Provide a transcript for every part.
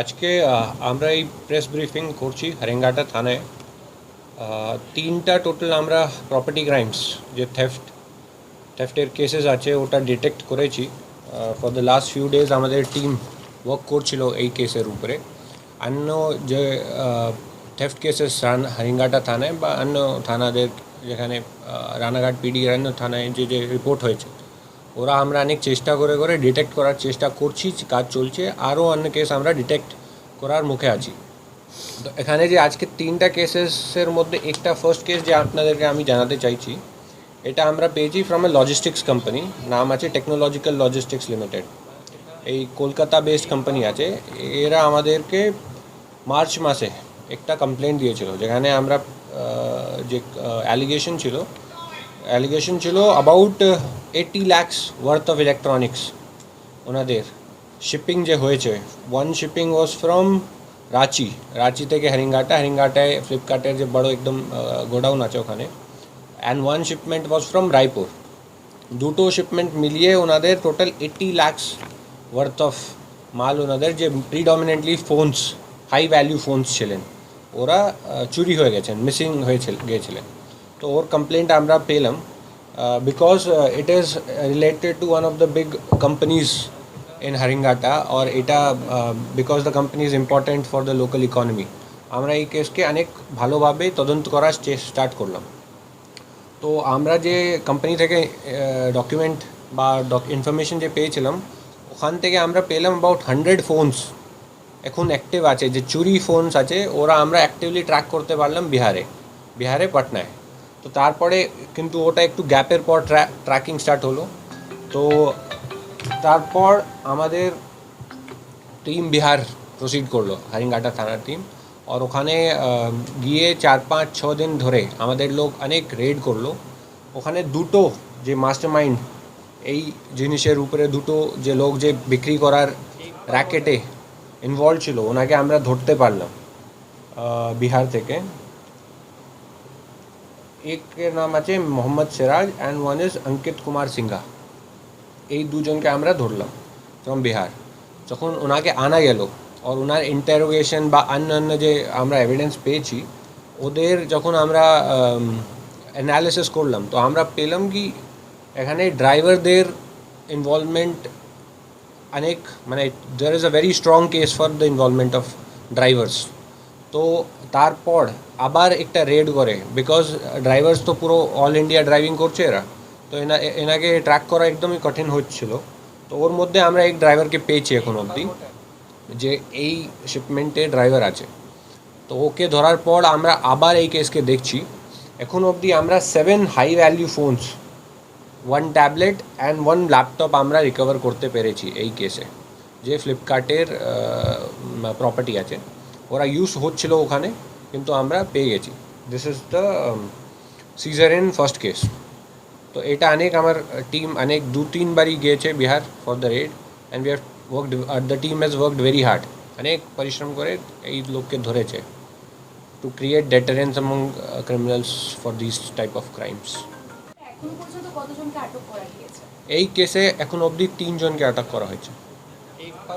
আজকে আমরা এই প্রেস ব্রিফিং করছি হারেঙ্গাটা থানায়। তিনটা টোটাল আমরা প্রপার্টি ক্রাইমস যে থেফট থেফটের কেসেস আছে, ওটা ডিটেক্ট করেছি। For the last few days আমাদের টিম ওয়ার্ক করছিল এই কেসের উপরে। অন্য যে থেফট কেসেস হারিঙ্গাটা থানায় বা অন্য থানাদের যেখানে রানাঘাট পিডি অন্য থানায় যে যে রিপোর্ট হয়েছে ওরা আমরা অনেক চেষ্টা করে করে ডিটেক্ট করার চেষ্টা করছি, কাজ চলছে, আরও অন্য কেস আমরা ডিটেক্ট করার মুখে আছি। তো এখানে যে আজকে তিনটা কেসেসের মধ্যে একটা ফার্স্ট কেস যে আপনাদেরকে আমি জানাতে চাইছি, এটা আমরা পেয়েছি ফ্রম এ লজিস্টিক্স কোম্পানি নাম আছে টেকনোলজিক্যাল লজিস্টিক্স লিমিটেড এই কলকাতা বেসড কোম্পানি আছে। এরা আমাদেরকে মার্চ মাসে একটা কমপ্লেন দিয়েছিল, যেখানে আমরা যে অ্যালিগেশন ছিল অ্যালিগেশন ছিল about eighty lakhs worth of electronics ওনাদের শিপিং যে হয়েছে one shipping was from Ranchi Ranchi থেকে হরিঙ্গাটা হ্যারিংঘাটায় ফ্লিপকার্টের যে বড় একদম গোডাউন আছে ওখানে and one shipment was from Raipur দুটো শিপমেন্ট মিলিয়ে ওনাদের total eighty lakhs worth of মাল ওনাদের যে predominantly phones high value phones ছিলেন ওরা চুরি হয়ে গেছেন মিসিং হয়েছিল গিয়েছিলেন তো ওর কমপ্লেন্ট আমরা পেলাম because it is related to one of the big companies in Haringhata আর এটা because the company is important for the local economy আমরা এই কেসকে অনেক ভালোভাবে তদন্ত করার স্টার্ট করলাম তো আমরা যে কোম্পানি থেকে ডকুমেন্ট বা ইনফরমেশন যে পেয়েছিলাম ওখান থেকে আমরা পেলাম অ্যাবাউট হান্ড্রেড ফোনস এখন অ্যাক্টিভ আছে যে চুরি ফোনস আছে ওরা আমরা অ্যাক্টিভলি ট্র্যাক করতে পারলাম বিহারে বিহারে পাটনায় তো তারপরে কিন্তু ওটা একটু গ্যাপের পর ট্র্যাকিং স্টার্ট হলো। তো তারপর আমাদের টিম বিহার প্রসিড করল, হারিঙ্গাটা থানার টিম আর ওখানে গিয়ে চার, পাঁচ, ছ দিন ধরে আমাদের লোক অনেক রেড করল। ওখানে দুটো যে মাস্টার মাইন্ড এই জিনিসের উপরে দুটো যে লোক যে বিক্রি করার র্যাকেটে ইনভলভ ছিল, ওনাকে আমরা ধরতে পারলাম বিহার থেকে। একের নাম আছে Mohammad Siraj and one is Ankit Kumar Sinha এই দুজনকে আমরা ধরলাম ফ্রম বিহার যখন ওনাকে আনা গেল আর ওনার ইন্টারোগেশন বা অন্য অন্য যে আমরা এভিডেন্স পেয়েছি, ওদের যখন আমরা অ্যানালিসিস করলাম, তো আমরা পেলাম কি এখানে ড্রাইভারদের ইনভলভমেন্ট অনেক মানে there is a very strong case for the involvement of drivers তো তারপর আবার একটা রেড করে বিকজ ড্রাইভার্স তো পুরো অল ইন্ডিয়া ড্রাইভিং করছে এরা। তো এনা, এনাকে ট্র্যাক করা একদমই কঠিন হচ্ছিল। তো ওর মধ্যে আমরা এক ড্রাইভারকে পেয়েছি এখন অবধি, যে এই শিপমেন্টে ড্রাইভার আছে। তো ওকে ধরার পর আমরা আবার এই কেসকে দেখছি। এখন অবধি আমরা seven high value phones one tablet and one laptop আমরা রিকভার করতে পেরেছি এই কেসে যে ফ্লিপকার্টের প্রপার্টি আছে। ওরা ইউজ হচ্ছিল ওখানে কিন্তু আমরা পেয়ে গেছি। This is the seizure in first case তো এটা অনেক আমার টিম অনেক দু তিনবারই গিয়েছে Bihar for the raid and we have worked the team has worked very hard অনেক পরিশ্রম করে এই লোককে ধরেছে। To create deterrence among criminals for this type of crimes এই কেসে এখন অবধি তিনজনকে আটক করা হয়েছে।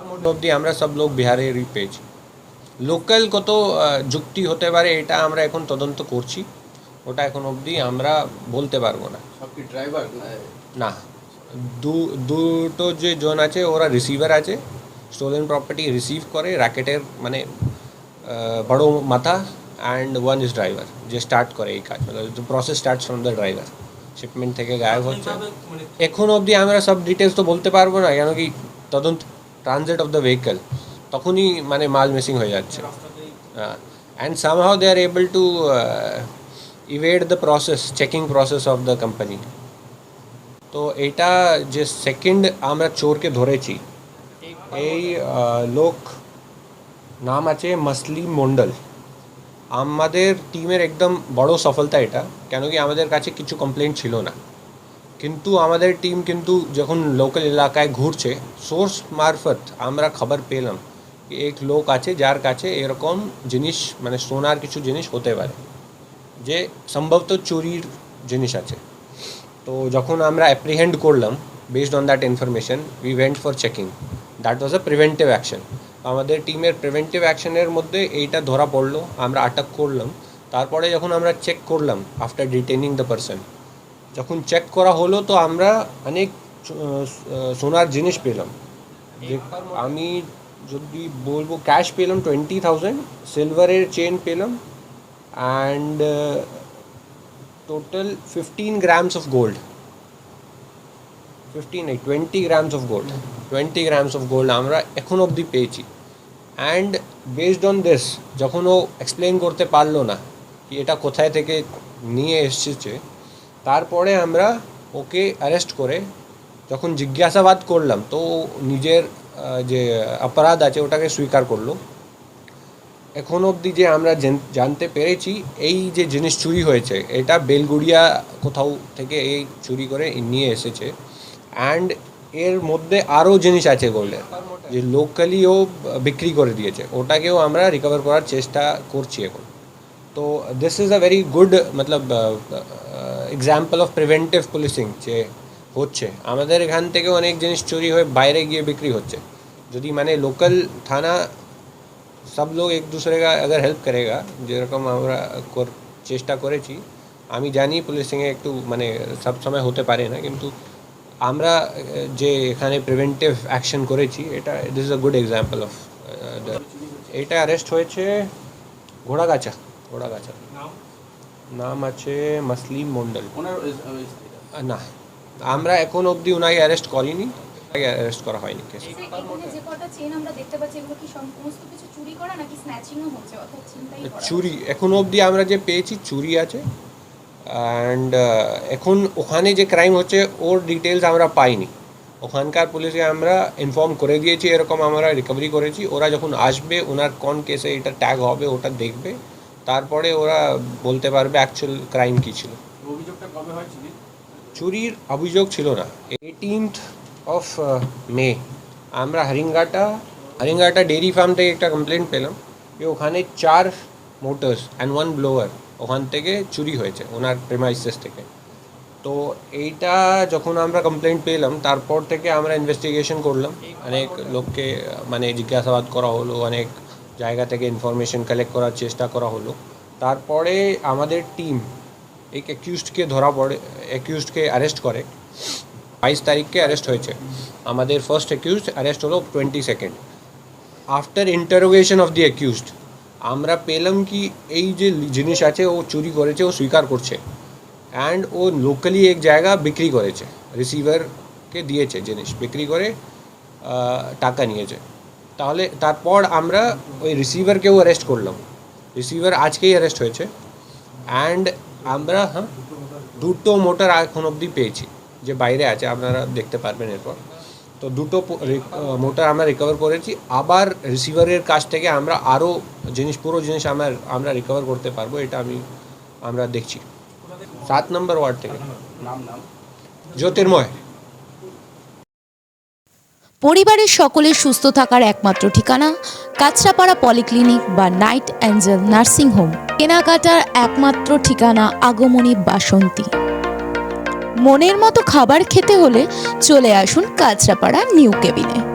মধ্যে অবধি আমরা সব লোক বিহারেরই পেয়েছি। লোকাল কত যুক্তি হতে পারে এটা আমরা এখন তদন্ত করছি। ওটা এখন অবধি আমরা বলতে পারব না। সব ড্রাইভার না দু দুটো যে জন আছে ওরা রিসিভার আছে। স্টোলেন প্রপার্টি রিসিভ করে র্যাকেটের মানে বড় মাথা অ্যান্ড ওয়ান ইজ ড্রাইভার যে স্টার্ট করে এই কাজ। মানে process start from the driver shipment থেকে গায়েব হচ্ছে। এখন অবধি আমরা সব ডিটেলস তো বলতে পারব না কেন কি তদন্ত ট্রানজিট অফ দ্য ভেহিকল তখনই মানে মাল মিসিং হয়ে যাচ্ছে। And somehow they are able to evade the process checking process of the company তো এটা যে সেকেন্ড আমরা চোরকে ধরেছি, এই লোক নাম আছে মাসলি মন্ডল। আমাদের টিমের একদম বড় সফলতা এটা, কেন কি আমাদের কাছে কিছু কমপ্লেন ছিল না। কিন্তু আমাদের টিম কিন্তু যখন লোকাল এলাকায় ঘুরছে সোর্স মারফত আমরা খবর পেলাম। এক লোক আছে যার কাছে এরকম জিনিস মানে সোনার কিছু জিনিস হতে পারে যে সম্ভবত চুরির জিনিস আছে। তো যখন আমরা অ্যাপ্রিহেন্ড করলাম based on that information we went for checking that was a preventive action আমাদের টিমের প্রিভেন্টিভ অ্যাকশনের মধ্যে এইটা ধরা পড়ল আমরা আটক করলাম। তারপরে যখন আমরা চেক করলাম আফটার ডিটেনিং দ্য পারসন যখন চেক করা হলো তো আমরা অনেক সোনার জিনিস পেলাম। আমি যদি বলব ক্যাশ পেলাম টোয়েন্টি থাউজেন্ড সিলভারের চেন পেলাম and total fifteen grams of gold fifteen এই twenty grams of gold twenty grams of gold আমরা এখন অবধি পেয়েছি। অ্যান্ড বেসড অন দিস যখন ও এক্সপ্লেন করতে পারল না কি এটা কোথায় থেকে নিয়ে এসেছে, তারপরে আমরা ওকে অ্যারেস্ট করে যখন জিজ্ঞাসাবাদ করলাম, তো নিজের যে অপরাধ আছে, ওটাকে স্বীকার করল। এখন অবধি যে আমরা জানতে পেরেছি, এই যে জিনিস চুরি হয়েছে, এটা বেলগুড়িয়া কোথাও থেকে এই চুরি করে নিয়ে এসেছে। অ্যান্ড এর মধ্যে আরও জিনিস আছে গোল্ডের যে লোকালিও বিক্রি করে দিয়েছে। ওটাকেও আমরা রিকভার করার চেষ্টা করছি এখন। তো this is a very good Matlab example of preventive policing যে হচ্ছে। আমাদের এখান থেকে অনেক জিনিস চুরি হয়ে বাইরে গিয়ে বিক্রি হচ্ছে। যদি মানে লোকাল থানা সব লোক এক দূসরে আগে হেল্প করেগা যেরকম আমরা চেষ্টা করেছি। আমি জানি পুলিশিংয়ে একটু মানে সব সময় হতে পারে না কিন্তু আমরা যে এখানে প্রিভেন্টিভ অ্যাকশন করেছি এটা this is a good example of এটা অ্যারেস্ট হয়েছে ঘোড়াগাছা ঘোড়াগাছা। নাম? আছে মাসলিম মন্ডল না। আমরা এখন অবধি ওনাকে অ্যারেস্ট করিনি অ্যারেস্ট করা হয়নি কেস চুরি এখন অবধি আমরা যে পেয়েছি চুরি আছে। অ্যান্ড এখন ওখানে যে ক্রাইম হচ্ছে ওর ডিটেলস আমরা পাইনি। ওখানকার পুলিশকে আমরা ইনফর্ম করে দিয়েছি এরকম আমরা রিকভারি করেছি। ওরা যখন আসবে ওনার কোন কেসে এটা ট্যাগ হবে ওটা দেখবে। তারপরে ওরা বলতে পারবে অ্যাকচুয়াল ক্রাইম কী ছিল। অভিযোগটা কবে হয়েছিল চুরির অভিযোগ ছিল না। এইটিনথ অফ মে আমরা হরিঙ্গাটা হরিঙ্গাটা ডেয়ারি ফার্ম থেকে একটা কমপ্লেন পেলাম যে ওখানে চার মোটরস অ্যান্ড ওয়ান ব্লোয়ার ওখান থেকে চুরি হয়েছে, ওনার প্রেমাইসেস থেকে। তো এইটা যখন আমরা কমপ্লেন পেলাম, তারপর থেকে আমরা ইনভেস্টিগেশন করলাম। অনেক লোককে মানে জিজ্ঞাসাবাদ করা হলো, অনেক জায়গা থেকে ইনফরমেশন কালেক্ট করার চেষ্টা করা হলো। তারপরে আমাদের টিম এক অ্যাকিউজডকে ধরা পড়ে অ্যাকিউজডকে অ্যারেস্ট করে। বাইশ তারিখকে অ্যারেস্ট হয়েছে। আমাদের ফার্স্ট অ্যাকিউজ অ্যারেস্ট হলো twenty second after interrogation of the accused আমরা পেলাম কি এই যে জিনিস আছে, ও চুরি করেছে, ও স্বীকার করছে। অ্যান্ড ও লোকালি এক জায়গা বিক্রি করেছে। রিসিভারকে দিয়েছে জিনিস, বিক্রি করে টাকা নিয়েছে। তাহলে তারপর আমরা ওই রিসিভারকেও অ্যারেস্ট করলাম। রিসিভার আজকেই অ্যারেস্ট হয়েছে। অ্যান্ড আমরা হ্যাঁ দুটো মোটর এখন অবধি পেয়েছি, যে বাইরে আছে, আপনারা দেখতে পারবেন এরপর। তো দুটো মোটর আমরা রিকভার করেছি। আবার রিসিভারের কাছ থেকে আমরা আরও জিনিস, পুরো জিনিস আমরা আমরা রিকভার করতে পারব, এটা আমি, আমরা দেখছি। সাত নম্বর ওয়ার্ড থেকে। জ্যোতির্ময়। পরিবারের সকলের সুস্থ থাকার একমাত্র ঠিকানা কাছড়াপাড়া পলিক্লিনিক বা নাইট অ্যাঞ্জেল নার্সিং হোম। কেনাকাটার একমাত্র ঠিকানা আগমনী বাসন্তী। মনের মতো খাবার খেতে হলে চলে আসুন কাঁচরাপাড়া নিউ কেবিনে।